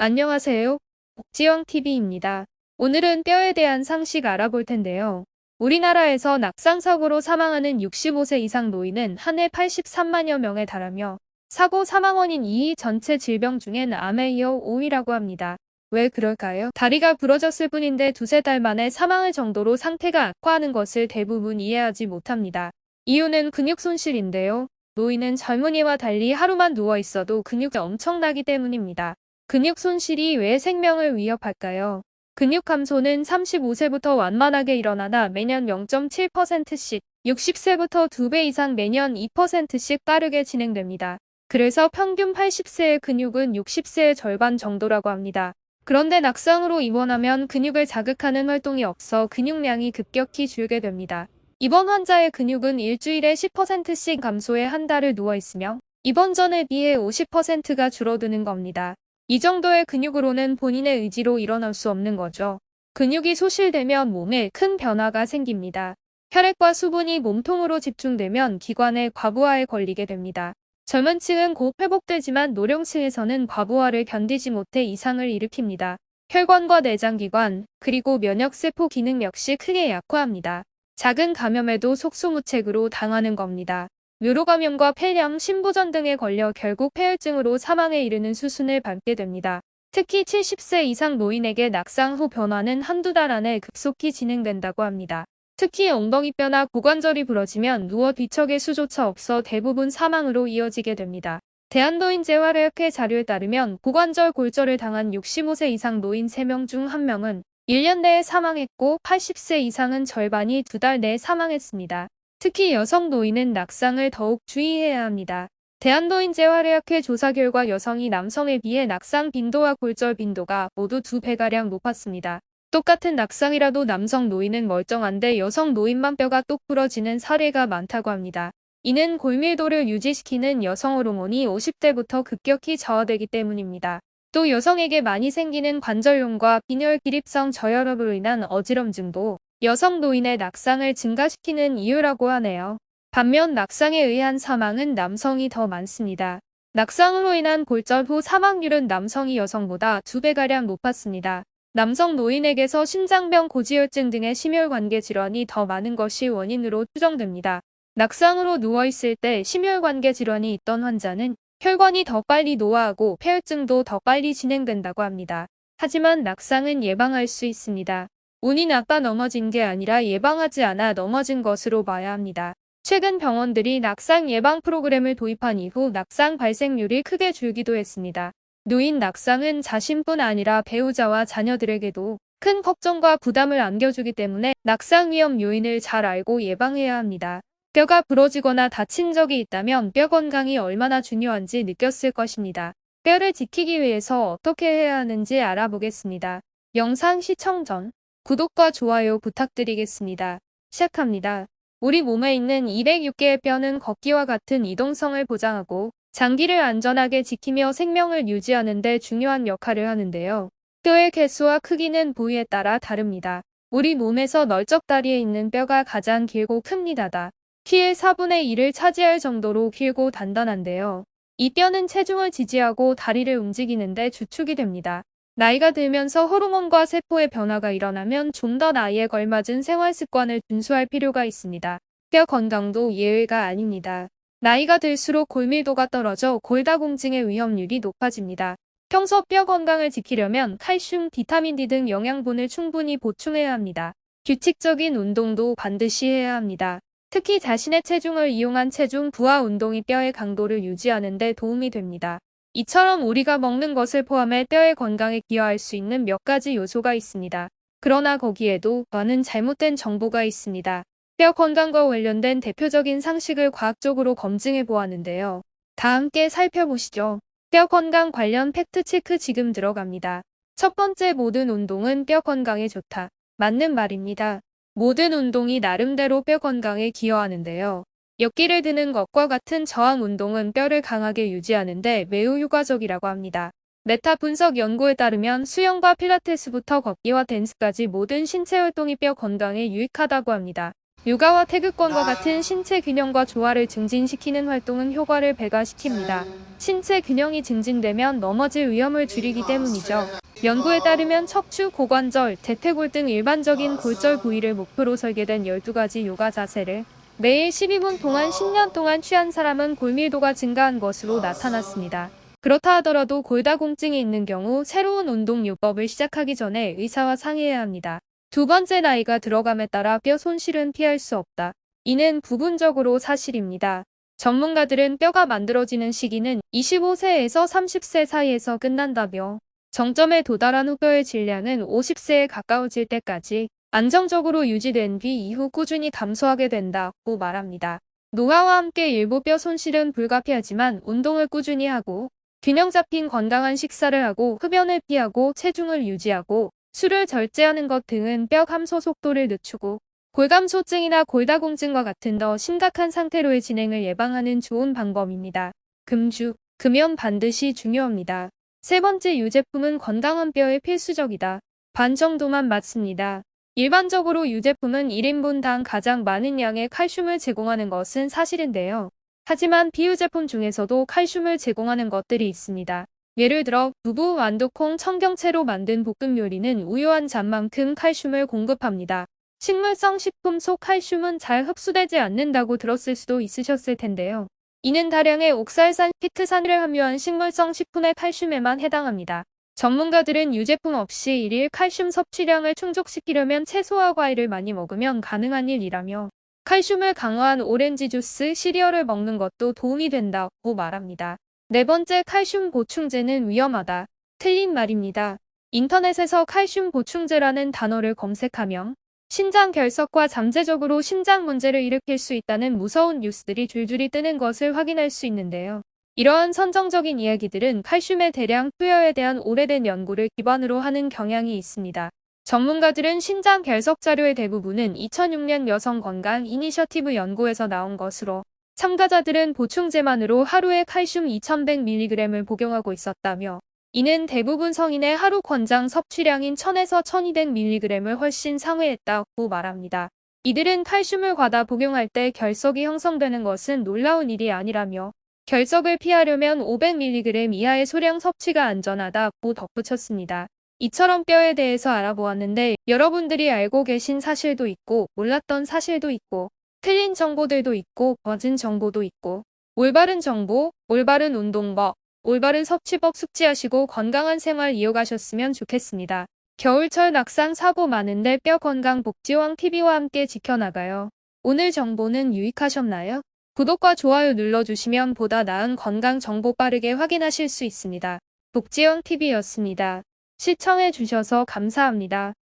안녕하세요. 복지영TV입니다. 오늘은 뼈에 대한 상식 알아볼 텐데요. 우리나라에서 낙상사고로 사망하는 65세 이상 노인은 한 해 83만여 명에 달하며 사고 사망 원인 2위 전체 질병 중엔 암에 이어 5위라고 합니다. 왜 그럴까요? 다리가 부러졌을 뿐인데 두세 달 만에 사망할 정도로 상태가 악화하는 것을 대부분 이해하지 못합니다. 이유는 근육 손실인데요. 노인은 젊은이와 달리 하루만 누워 있어도 근육이 엄청나기 때문입니다. 근육 손실이 왜 생명을 위협할까요? 근육 감소는 35세부터 완만하게 일어나다 매년 0.7%씩, 60세부터 2배 이상 매년 2%씩 빠르게 진행됩니다. 그래서 평균 80세의 근육은 60세의 절반 정도라고 합니다. 그런데 낙상으로 입원하면 근육을 자극하는 활동이 없어 근육량이 급격히 줄게 됩니다. 입원 환자의 근육은 일주일에 10%씩 감소해 한 달을 누워 있으며 입원 전에 비해 50%가 줄어드는 겁니다. 이 정도의 근육으로는 본인의 의지로 일어날 수 없는 거죠. 근육이 소실되면 몸에 큰 변화가 생깁니다. 혈액과 수분이 몸통으로 집중되면 기관의 과부하에 걸리게 됩니다. 젊은 층은 곧 회복되지만 노령층에서는 과부하를 견디지 못해 이상을 일으킵니다. 혈관과 내장기관, 그리고 면역세포 기능 역시 크게 약화합니다. 작은 감염에도 속수무책으로 당하는 겁니다. 묘로감염과 폐렴, 신부전 등에 걸려 결국 폐혈증으로 사망에 이르는 수순을 밟게 됩니다. 특히 70세 이상 노인에게 낙상 후 변화는 한두 달 안에 급속히 진행된다고 합니다. 특히 엉덩이뼈나 고관절이 부러지면 누워 뒤척일 수조차 없어 대부분 사망으로 이어지게 됩니다. 대한노인재활의학회 자료에 따르면 고관절 골절을 당한 65세 이상 노인 3명 중 1명은 1년 내에 사망했고 80세 이상은 절반이 두 달 내에 사망했습니다. 특히 여성 노인은 낙상을 더욱 주의해야 합니다. 대한노인재활의학회 조사 결과 여성이 남성에 비해 낙상 빈도와 골절 빈도가 모두 두 배가량 높았습니다. 똑같은 낙상이라도 남성 노인은 멀쩡한데 여성 노인만 뼈가 똑 부러지는 사례가 많다고 합니다. 이는 골밀도를 유지시키는 여성 호르몬이 50대부터 급격히 저하되기 때문입니다. 또 여성에게 많이 생기는 관절염과 빈혈 기립성 저혈압으로 인한 어지럼증도 여성 노인의 낙상을 증가시키는 이유라고 하네요. 반면 낙상에 의한 사망은 남성이 더 많습니다. 낙상으로 인한 골절 후 사망률은 남성이 여성보다 2배가량 높았습니다. 남성 노인에게서 심장병 고지혈증 등의 심혈관계 질환이 더 많은 것이 원인으로 추정됩니다. 낙상으로 누워있을 때 심혈관계 질환이 있던 환자는 혈관이 더 빨리 노화하고 폐혈증도 더 빨리 진행된다고 합니다. 하지만 낙상은 예방할 수 있습니다. 운이 나빠 넘어진 게 아니라 예방하지 않아 넘어진 것으로 봐야 합니다. 최근 병원들이 낙상 예방 프로그램을 도입한 이후 낙상 발생률이 크게 줄기도 했습니다. 노인 낙상은 자신뿐 아니라 배우자와 자녀들에게도 큰 걱정과 부담을 안겨주기 때문에 낙상 위험 요인을 잘 알고 예방해야 합니다. 뼈가 부러지거나 다친 적이 있다면 뼈 건강이 얼마나 중요한지 느꼈을 것입니다. 뼈를 지키기 위해서 어떻게 해야 하는지 알아보겠습니다. 영상 시청 전 구독과 좋아요 부탁드리겠습니다. 시작합니다. 우리 몸에 있는 206개의 뼈는 걷기와 같은 이동성을 보장하고 장기를 안전하게 지키며 생명을 유지하는 데 중요한 역할을 하는데요. 뼈의 개수와 크기는 부위에 따라 다릅니다. 우리 몸에서 널쩍 다리에 있는 뼈가 가장 길고 큽니다. 키의 4분의 1을 차지할 정도로 길고 단단한데요. 이 뼈는 체중을 지지하고 다리를 움직이는데 주축이 됩니다. 나이가 들면서 호르몬과 세포의 변화가 일어나면 좀 더 나이에 걸맞은 생활 습관을 준수할 필요가 있습니다. 뼈 건강도 예외가 아닙니다. 나이가 들수록 골밀도가 떨어져 골다공증의 위험률이 높아집니다. 평소 뼈 건강을 지키려면 칼슘, 비타민 D 등 영양분을 충분히 보충해야 합니다. 규칙적인 운동도 반드시 해야 합니다. 특히 자신의 체중을 이용한 체중 부하 운동이 뼈의 강도를 유지하는 데 도움이 됩니다. 이처럼 우리가 먹는 것을 포함해 뼈의 건강에 기여할 수 있는 몇 가지 요소가 있습니다. 그러나 거기에도 많은 잘못된 정보가 있습니다. 뼈 건강과 관련된 대표적인 상식을 과학적으로 검증해 보았는데요. 다 함께 살펴보시죠. 뼈 건강 관련 팩트체크 지금 들어갑니다. 첫 번째 모든 운동은 뼈 건강에 좋다. 맞는 말입니다. 모든 운동이 나름대로 뼈 건강에 기여하는데요. 역기를 드는 것과 같은 저항 운동은 뼈를 강하게 유지하는데 매우 효과적이라고 합니다. 메타 분석 연구에 따르면 수영과 필라테스부터 걷기와 댄스까지 모든 신체 활동이 뼈 건강에 유익하다고 합니다. 육아와 태극권과 같은 신체 균형과 조화를 증진시키는 활동은 효과를 배가시킵니다. 신체 균형이 증진되면 넘어질 위험을 줄이기 때문이죠. 연구에 따르면 척추, 고관절, 대퇴골 등 일반적인 골절 부위를 목표로 설계된 12가지 요가 자세를 매일 12분 동안 10년 동안 취한 사람은 골밀도가 증가한 것으로 나타났습니다. 그렇다 하더라도 골다공증이 있는 경우 새로운 운동요법을 시작하기 전에 의사와 상의해야 합니다. 두 번째 나이가 들어감에 따라 뼈 손실은 피할 수 없다. 이는 부분적으로 사실입니다. 전문가들은 뼈가 만들어지는 시기는 25세에서 30세 사이에서 끝난다며 정점에 도달한 후 뼈의 질량은 50세에 가까워질 때까지 안정적으로 유지된 뒤 이후 꾸준히 감소하게 된다고 말합니다. 노화와 함께 일부 뼈 손실은 불가피하지만 운동을 꾸준히 하고 균형 잡힌 건강한 식사를 하고 흡연을 피하고 체중을 유지하고 술을 절제하는 것 등은 뼈 감소 속도를 늦추고 골감소증이나 골다공증과 같은 더 심각한 상태로의 진행을 예방하는 좋은 방법입니다. 금주, 금연 반드시 중요합니다. 세 번째 유제품은 건강한 뼈에 필수적이다. 반 정도만 맞습니다. 일반적으로 유제품은 1인분당 가장 많은 양의 칼슘을 제공하는 것은 사실인데요. 하지만 비유제품 중에서도 칼슘을 제공하는 것들이 있습니다. 예를 들어 두부, 완두콩, 청경채로 만든 볶음 요리는 우유 한 잔만큼 칼슘을 공급합니다. 식물성 식품 속 칼슘은 잘 흡수되지 않는다고 들었을 수도 있으셨을 텐데요. 이는 다량의 옥살산, 피트산을 함유한 식물성 식품의 칼슘에만 해당합니다. 전문가들은 유제품 없이 일일 칼슘 섭취량을 충족시키려면 채소와 과일을 많이 먹으면 가능한 일이라며 칼슘을 강화한 오렌지 주스, 시리얼을 먹는 것도 도움이 된다고 말합니다. 네 번째 칼슘 보충제는 위험하다. 틀린 말입니다. 인터넷에서 칼슘 보충제라는 단어를 검색하면 신장 결석과 잠재적으로 심장 문제를 일으킬 수 있다는 무서운 뉴스들이 줄줄이 뜨는 것을 확인할 수 있는데요. 이러한 선정적인 이야기들은 칼슘의 대량 투여에 대한 오래된 연구를 기반으로 하는 경향이 있습니다. 전문가들은 신장 결석 자료의 대부분은 2006년 여성 건강 이니셔티브 연구에서 나온 것으로 참가자들은 보충제만으로 하루에 칼슘 2100mg을 복용하고 있었다며 이는 대부분 성인의 하루 권장 섭취량인 1000에서 1200mg을 훨씬 상회했다고 말합니다. 이들은 칼슘을 과다 복용할 때 결석이 형성되는 것은 놀라운 일이 아니라며 결석을 피하려면 500mg 이하의 소량 섭취가 안전하다고 덧붙였습니다. 이처럼 뼈에 대해서 알아보았는데 여러분들이 알고 계신 사실도 있고 몰랐던 사실도 있고 틀린 정보들도 있고 거짓 정보도 있고 올바른 정보, 올바른 운동법, 올바른 섭취법 숙지하시고 건강한 생활 이어가셨으면 좋겠습니다. 겨울철 낙상 사고 많은데 뼈 건강 복지왕 TV와 함께 지켜나가요. 오늘 정보는 유익하셨나요? 구독과 좋아요 눌러주시면 보다 나은 건강 정보 빠르게 확인하실 수 있습니다. 복지왕 TV였습니다. 시청해주셔서 감사합니다.